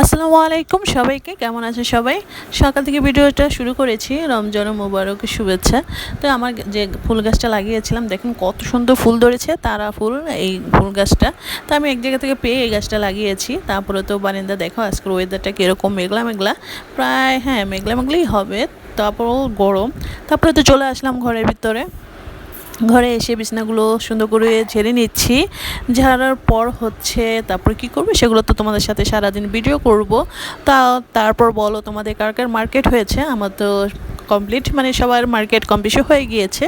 আসসালামু আলাইকুম সবাইকে, কেমন আছে সবাই? সকাল থেকে ভিডিওটা শুরু করেছি, রমজান ও মোবারকের শুভেচ্ছা। তো আমার যে ফুল গাছটা লাগিয়েছিলাম, দেখুন কত সুন্দর ফুল ধরেছে, তারা ফুল, এই ফুল গাছটা। তো আমি এক জায়গা থেকে পেয়ে এই গাছটা লাগিয়েছি, তারপরে তো বারিন্দা দেখো, আজকের ওয়েদারটা কীরকম, মেঘলা মেঘলা। প্রায় হ্যাঁ মেঘলা মেঘলাই হবে তারপরও গরম। তারপরে তো চলে আসলাম ঘরের ভিতরে। ঘরে এসে বিছনাগুলো সুন্দর করে ঝেড়ে নিচ্ছি। ঝাড়ার পর হচ্ছে তারপর কি করবে সেগুলো তো তোমাদের সাথে সারাদিন ভিডিও করব। তা তারপর বলো তোমাদের কার কার মার্কেট হয়েছে? আমার তো কমপ্লিট মানে সবার মার্কেট কম বেশি হয়ে গিয়েছে।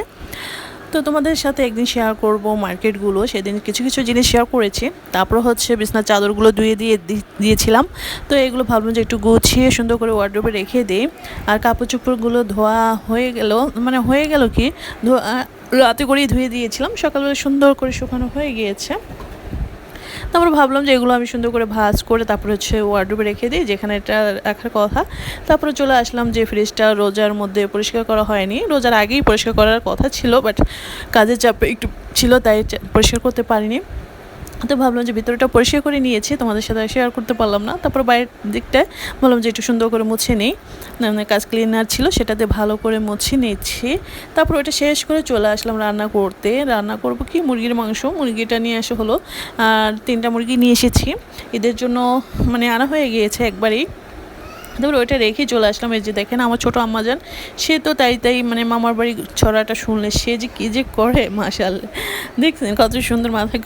তো তোমাদের সাথে একদিন শেয়ার করব মার্কেটগুলো সেদিন কিছু কিছু জিনিস শেয়ার করেছি। তারপর হচ্ছে বিছনার চাদরগুলো ধুয়ে দিয়ে দিয়েছিলাম। তো এগুলো ভাবলাম যে একটু গুছিয়ে সুন্দর করে ওয়ার্ড্রোবে রেখে দিই। আর কাপড় চোপড়গুলো ধোয়া হয়ে গেল মানে হয়ে গেল কি? ধোয়া রাতে করেই ধুয়ে দিয়েছিলাম। সকালবেলা সুন্দর করে শুকানো হয়ে গিয়েছে। তারপর ভাবলাম যে এগুলো আমি সুন্দর করে ভাজ করে তারপরে হচ্ছে ওয়ার্ডরোবে রেখে দিই, যেখানে এটা রাখার কথা। তারপরে চলে আসলাম যে ফ্রিজটা রোজার মধ্যে পরিষ্কার করা হয়নি। রোজার আগেই পরিষ্কার করার কথা ছিল বাট কাজের চাপে একটু ছিল, তাই পরিষ্কার করতে পারিনি। তো ভাবলাম যে ভিতরটা পরিষ্কার করে নিয়েছি, তোমাদের সাথে শেয়ার করতে পারলাম না। তারপর বাইরের দিকটা ভাবলাম যে একটু সুন্দর করে মুছে নেই। কাজ ক্লিনার ছিল, সেটাতে ভালো করে মুছে নিচ্ছি তারপর ওটা শেষ করে চলে আসলাম রান্না করতে। রান্না করব কি? মুরগির মাংস। মুরগিটা নিয়ে আসা হলো। আর তিনটা মুরগি নিয়ে এসেছি। এদের জন্য মানে আনা হয়ে গিয়েছে একবারেই। তারপর ওইটা রেখে চলে আসলাম। এই যে দেখেন আমার ছোটো আম্মা যান, সে তো তাই তাই মানে মামার বাড়ি ছড়াটা শুনলে, সে যে কী যে করে মাশাল দেখছেন কত সুন্দর মাথায়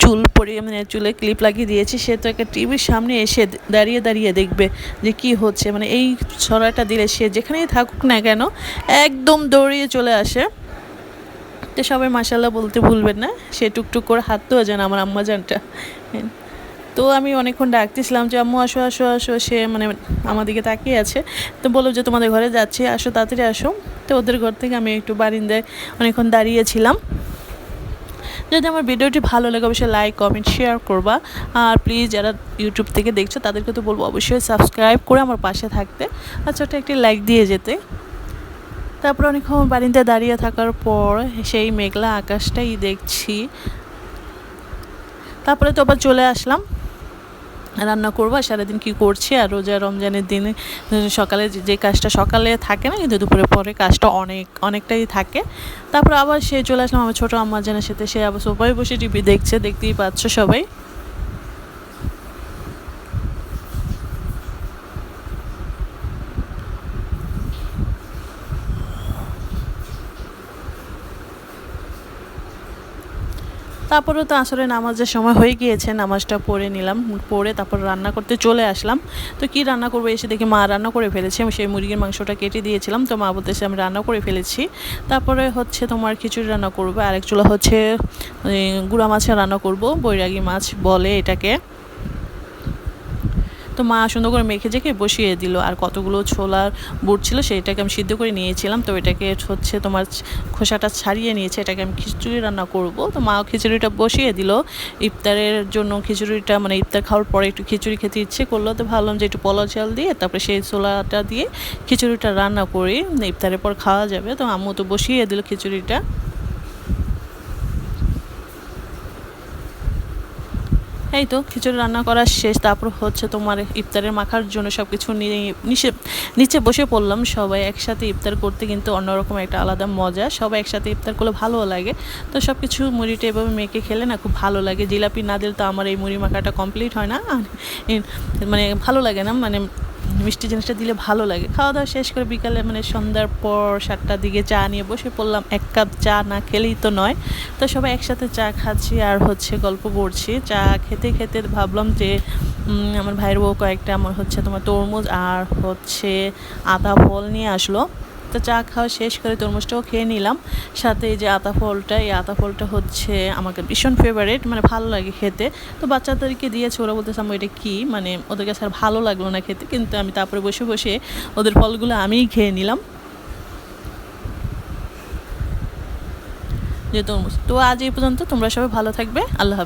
চুল পরিয়ে মানে চুলে ক্লিপ লাগিয়ে দিয়েছি। সে তো একটা টিভির সামনে এসে দাঁড়িয়ে দাঁড়িয়ে দেখবে যে কি হচ্ছে। মানে এই ছড়াটা দিলে সে যেখানেই থাকুক না কেন, একদম দৌড়িয়ে চলে আসে। তো সবাই মাসাল্লাহ বলতে ভুলবেন না, সে টুকটুক করে হাত হাঁটতেও যান আমার আম্মা জানটা তো আমি অনেকক্ষণ ডাকতেছিলাম যে, আম্মু, আসো আসো আসো। সে মানে আমার দিকে তাকিয়ে আছে। তো বলল যে, তোমাদের ঘরে যাচ্ছি, আসো, তাড়াতাড়ি আসো। তো ওদের ঘর থেকে আমি একটু বারিন্দায় অনেকক্ষণ দাঁড়িয়েছিলাম। যদি আমার ভিডিওটি ভালো লাগে, অবশ্যই লাইক কমেন্ট শেয়ার করবা। আর প্লিজ যারা ইউটিউব থেকে দেখছ, তাদেরকে তো বলব অবশ্যই সাবস্ক্রাইব করে আমার পাশে থাকতে। আর ছোটো একটি লাইক দিয়ে যেতে। তারপর অনেকক্ষণ বাড়িতে দাঁড়িয়ে থাকার পর সেই মেঘলা আকাশটাই দেখছি। তারপরে তো আবার চলে আসলাম। রান্না করব আর সারাদিন কী করছি আর রোজা রমজানের দিনে সকালে যে কাজটা সকালে থাকে না, কিন্তু দুপুরে পরে কাজটা অনেক, অনেকটাই থাকে। তারপর আবার সে চলে আসলাম আমার ছোটো আম্মা জানার সাথে। সে আবার সোফায় বসে টিভি দেখছে, দেখতেই পাচ্ছ সবাই। তারপরে তো আসলে নামাজের সময় হয়ে গিয়েছে, নামাজটা পড়ে নিলাম, পড়ে তারপর রান্না করতে চলে আসলাম। তো কি রান্না করব এসে দেখি মা রান্না করে ফেলেছে, আমি সেই মুরগির মাংসটা কেটে দিয়েছিলাম, তো মা বলতেছে আমি রান্না করে ফেলেছি। তারপরে হচ্ছে তোমার খিচুড়ি রান্না করব, আরেক চুলা হচ্ছে গুঁড়া মাছের রান্না করব, বৈরাগী মাছ বলে এটাকে। তো মা সুন্দর করে মেখে জেখে বসিয়ে দিল। আর কতগুলো ছোলার বুট ছিল সেইটাকে আমি সিদ্ধ করে নিয়েছিলাম। তো এটাকে হচ্ছে তোমার খোসাটা ছাড়িয়ে নিয়েছে। এটাকে আমি খিচুড়ি রান্না করব। তো মা খিচুড়িটা বসিয়ে দিল। ইফতারের জন্য খিচুড়িটা মানে ইফতার খাওয়ার পরে একটু খিচুড়ি খেতে ইচ্ছে করল। তো ভাবলাম যে একটু পলা চাল দিয়ে, তারপরে সেই ছোলাটা দিয়ে খিচুড়িটা রান্না করি। ইফতারের পর খাওয়া যাবে। তো আম্মু তো বসিয়ে দিল খিচুড়িটা। এই তো, খিচুড়ি রান্না করা শেষ, তারপর হচ্ছে তোমার ইফতারের মাখার জন্য সব কিছু নিয়ে নিচে বসে পড়লাম। সবাই একসাথে ইফতার করতে কিন্তু অন্যরকম একটা আলাদা মজা। সবাই একসাথে ইফতার করলে ভালো লাগে। তো সব কিছু মুড়িটা এভাবে মেখে খেলে না খুব ভালো লাগে। জিলাপি না দিলে তো আমার এই মুড়ি মাখাটা কমপ্লিট হয় না। মানে ভালো লাগে না। মানে মিষ্টি জিনিসটা দিলে ভালো লাগে। খাওয়া দাওয়া শেষ করে বিকালে মানে সন্ধ্যার পর সাতটার দিকে চা নিয়ে বসে পড়লাম। এক কাপ চা না খেলেই তো নয়। তো সবাই একসাথে চা খাচ্ছি আর হচ্ছে গল্প করছি। চা খেতে খেতে ভাবলাম যে আমার ভাইয়ের বউ কয়েকটা, আমার হচ্ছে তোমার তরমুজ আর হচ্ছে আদা ফল নিয়ে আসলো। তো চা খাওয়া শেষ করে তরমুজটাও খেয়ে নিলাম। সাথে এই যে আতা ফলটা, এই আতা ফলটা হচ্ছে আমাকে ভীষণ ফেভারেট মানে ভালো লাগে খেতে। তো বাচ্চাদেরকে দিয়েছে, ওরা বলতেছে আমি এটা কী? মানে ওদের কাছে আর ভালো লাগল না খেতে, কিন্তু আমি তারপরে বসে বসে ওদের ফলগুলো আমিই খেয়ে নিলাম। যে তরমুজ। তো আজ এই পর্যন্ত, তোমরা সবাই ভালো থাকবে, আল্লাহ